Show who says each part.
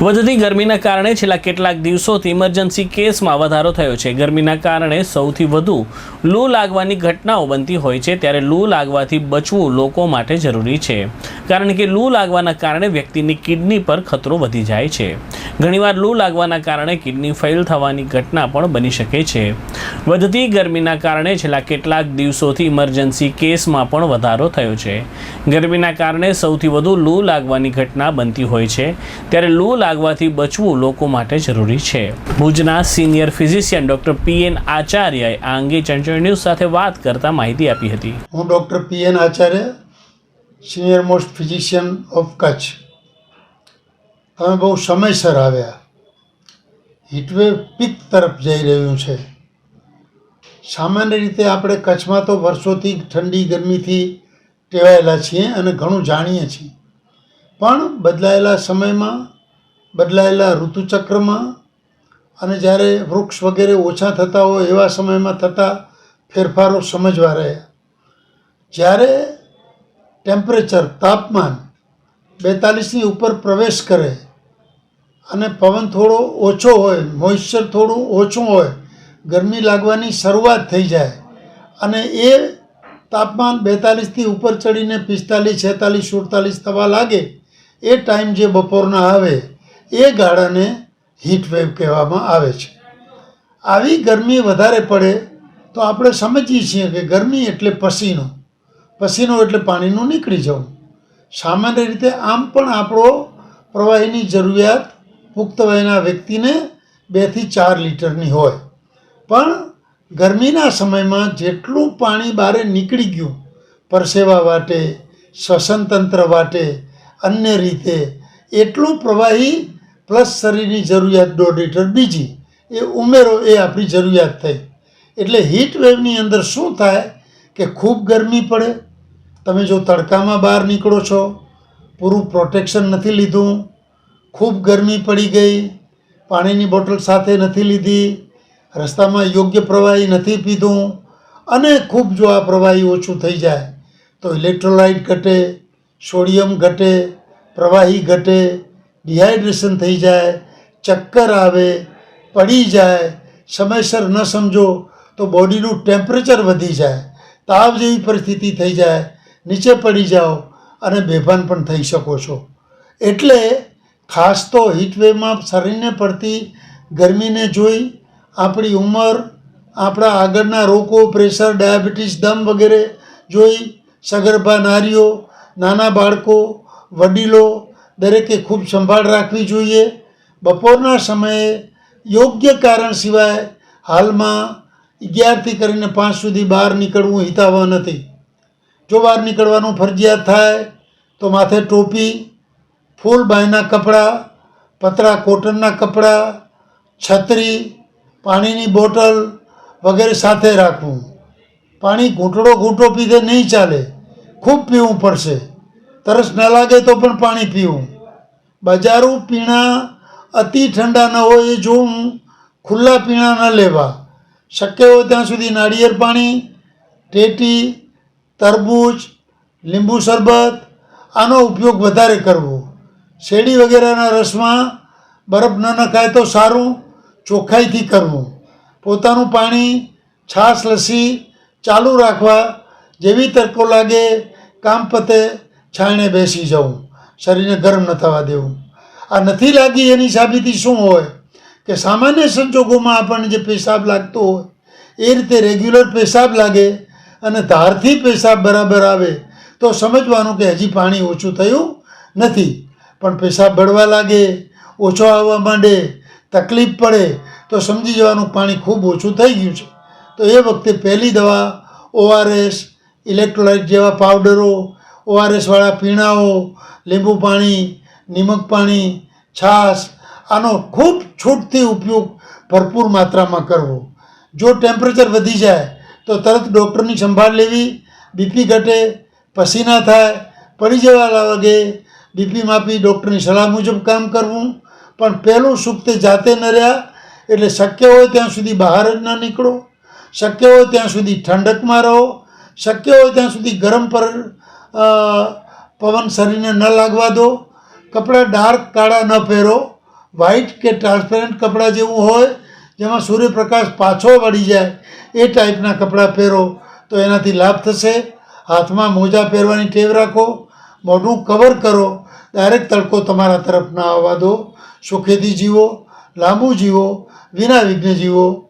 Speaker 1: વધતી ગરમીના કારણે છેલ્લા કેટલાક દિવસોથી ઇમરજન્સી કેસમાં વધારો થયો છે. ગરમીના કારણે સૌથી વધુ લૂ લાગવાની ઘટનાઓ બનતી હોય છે, ત્યારે લૂ લાગવાથી બચવું લોકો માટે જરૂરી છે. કારણ કે લૂ લાગવાના કારણે વ્યક્તિની કિડની પર ખતરો વધી જાય છે. ઘણીવાર લૂ લાગવાના કારણે કિડની ફેલ થવાની ઘટના પણ બની શકે છે. વધતી ગરમીના કારણે છેલ્લા કેટલાક દિવસોથી ઇમરજન્સી કેસમાં પણ વધારો થયો છે. ગરમીના કારણે સૌથી વધુ લૂ લાગવાની ઘટના બનતી હોય છે, ત્યારે લૂ લાગવાથી બચવું લોકો માટે જરૂરી છે. ભુજના senior physician doctor P N આચાર્યએ આ અંગે ચંચળ ન્યૂઝ સાથે વાત કરતા માહિતી આપી હતી.
Speaker 2: હું doctor P N Acharya, senior most physician of Kutch. તમે બહુ સમયસર આવ્યા. હીટવેવ પીક તરફ જઈ રહ્યું છે. સામાન્ય રીતે આપણે કચ્છમાં તો વર્ષોથી ઠંડી ગરમીથી ટેવાયેલા છીએ અને ઘણું જાણીએ છીએ. પણ બદલાયેલા સમયમાં બદલાયેલા ઋતુચક્રમાં અને જ્યારે વૃક્ષ વગેરે ઓછા થતા હોય એવા સમયમાં થતા ફેરફારો સમજવા રહ્યા. જ્યારે ટેમ્પરેચર તાપમાન બેતાલીસની ઉપર પ્રવેશ કરે અને પવન થોડો ઓછો હોય મોઇશ્ચર થોડું ઓછું હોય, ગરમી લાગવાની શરૂઆત થઈ જાય અને એ તાપમાન બેતાલીસથી ઉપર ચડીને પિસ્તાલીસ, છેતાલીસ, સુડતાલીસ થવા લાગે, એ ટાઈમ જે બપોરના આવે એ ગાળાને હીટવેવ કહેવામાં આવે છે. આવી ગરમી વધારે પડે તો આપણે સમજીએ છીએ કે ગરમી એટલે પસીનો. પસીનો એટલે પાણીનું નીકળી જવું. સામાન્ય રીતે આમ પણ આપણો પ્રવાહીની જરૂરિયાત પુખ્ત વયના વ્યક્તિને બેથી ચાર લીટરની હોય. પણ ગરમીના સમયમાં જેટલું પાણી બહાર નીકળી ગયું, પરસેવા વાટે શ્વસન તંત્ર વાટે, અન્ય રીતે, એટલું પ્રવાહી પ્લસ શરીરની જરૂરિયાત દોઢ લીટર, બીજી એ ઉમેરો એ આપણી જરૂરિયાત થઈ. એટલે હીટ વેવની અંદર શું થાય કે ખૂબ ગરમી પડે, તમે જો તડકામાં બહાર નીકળો છો, પૂરું પ્રોટેક્શન નથી લીધું, ખૂબ ગરમી પડી ગઈ, પાણીની બોટલ સાથે નથી લીધી, રસ્તામાં યોગ્ય પ્રવાહી નથી પીધું, અને ખૂબ જો આ પ્રવાહી ઓછું થઈ જાય, તો ઇલેક્ટ્રોલાઇટ ઘટે સોડિયમ ઘટે, પ્રવાહી ઘટે ડિહાઇડ્રેશન થઈ જાય, ચક્કર આવે, પડી જાય, સમયસર ન સમજો, તો બોડીનું ટેમ્પરેચર વધી જાય, તાવ જેવી પરિસ્થિતિ થઈ જાય, નીચે પડી જાઓ અને બેભાન પણ થઈ શકો છો. એટલે ખાસ તો હીટવેવમાં શરીરને પડતી ગરમીને જોઈ, આપણી ઉંમર, આપણા આગળના રોગો પ્રેશર ડાયાબિટીસ દમ વગેરે જોઈ, સગર્ભા નારીઓ, નાના બાળકો, વડીલો દરેકે ખૂબ સંભાળ રાખવી જોઈએ. બપોરના સમયે યોગ્ય કારણ સિવાય હાલમાં અગિયારથી કરીને પાંચ સુધી બહાર નીકળવું હિતાવહ નથી. જો બહાર નીકળવાનું ફરજિયાત થાય, તો માથે ટોપી, ફૂલ બાયના કપડાં, પતરા કોટનના કપડાં, છત્રી, પાણીની બોટલ વગેરે સાથે રાખવું. પાણી ઘૂંટડો ઘૂંટો પીધે નહીં ચાલે, ખૂબ પીવું પડશે. તરસ ન લાગે તો પણ પાણી પીવું. બજારું પીણા અતિ ઠંડા ન હોય એ જોવું. ખુલ્લા પીણા ન લેવા. શક્ય હોય ત્યાં સુધી નાળિયેર પાણી, ટેટી, તરબૂચ, લીંબુ શરબત આનો ઉપયોગ વધારે કરવો. શેરડી વગેરેના રસમાં બરફ ન નખાય તો સારું, ચોખ્ખાઈથી કરવું. પોતાનું પાણી, છાશ, લસ્સી ચાલુ રાખવા જેવી તડકો લાગે, કામ પતે છાયણે બેસી જવું શરીરને ગરમ ન થવા દેવું. આ નથી લાગી એની સાબિતી શું હોય? કે સામાન્ય સંજોગોમાં આપણને જે પેશાબ લાગતો હોય, એ રીતે રેગ્યુલર પેશાબ લાગે અને ધારથી પેશાબ બરાબર આવે, તો સમજવાનું કે હજી પાણી ઓછું થયું નથી. પણ પેશાબ બળવા લાગે, ઓછો આવવા માંડે, તકલીફ પડે, તો સમજી જવાનું પાણી ખૂબ ઓછું થઈ ગયું છે. તો એ વખતે પહેલી દવા ઓઆરએસ ઇલેક્ટ્રોલાઇટ જેવા પાવડરો ઓઆરએસવાળા પીણાઓ, લીંબુ પાણી, નિમક પાણી, છાશ, આનો ખૂબ છૂટથી ઉપયોગ ભરપૂર માત્રામાં કરવો. જો ટેમ્પરેચર વધી જાય, તો તરત ડૉક્ટરની સંભાળ લેવી બીપી ઘટે, પસીના થાય, પડી જવા લાગે બીપી માપી ડૉક્ટરની સલાહ મુજબ કામ કરવું. પણ પહેલું સુખ તે જાતે ન રહ્યા, એટલે શક્ય હોય ત્યાં સુધી બહાર જ ન નીકળો. શક્ય હોય ત્યાં સુધી ઠંડકમાં રહો. શક્ય હોય ત્યાં સુધી ગરમ પર પવન શરીરને ન લાગવા દો. કપડાં ડાર્ક કાળા ન પહેરો. વ્હાઇટ કે ટ્રાન્સપેરન્ટ કપડાં જેવું હોય, જેમાં સૂર્યપ્રકાશ પાછો વળી જાય, એ ટાઈપના કપડાં પહેરો, તો એનાથી લાભ થશે. હાથમાં મોજા પહેરવાની ટેવ રાખો. મોઢું કવર કરો. ડાયરેક્ટ તડકો તમારા તરફ ના આવવા દો. સુખેથી જીવો, લાંબુ જીવો, વિના વિઘ્ન જીવો.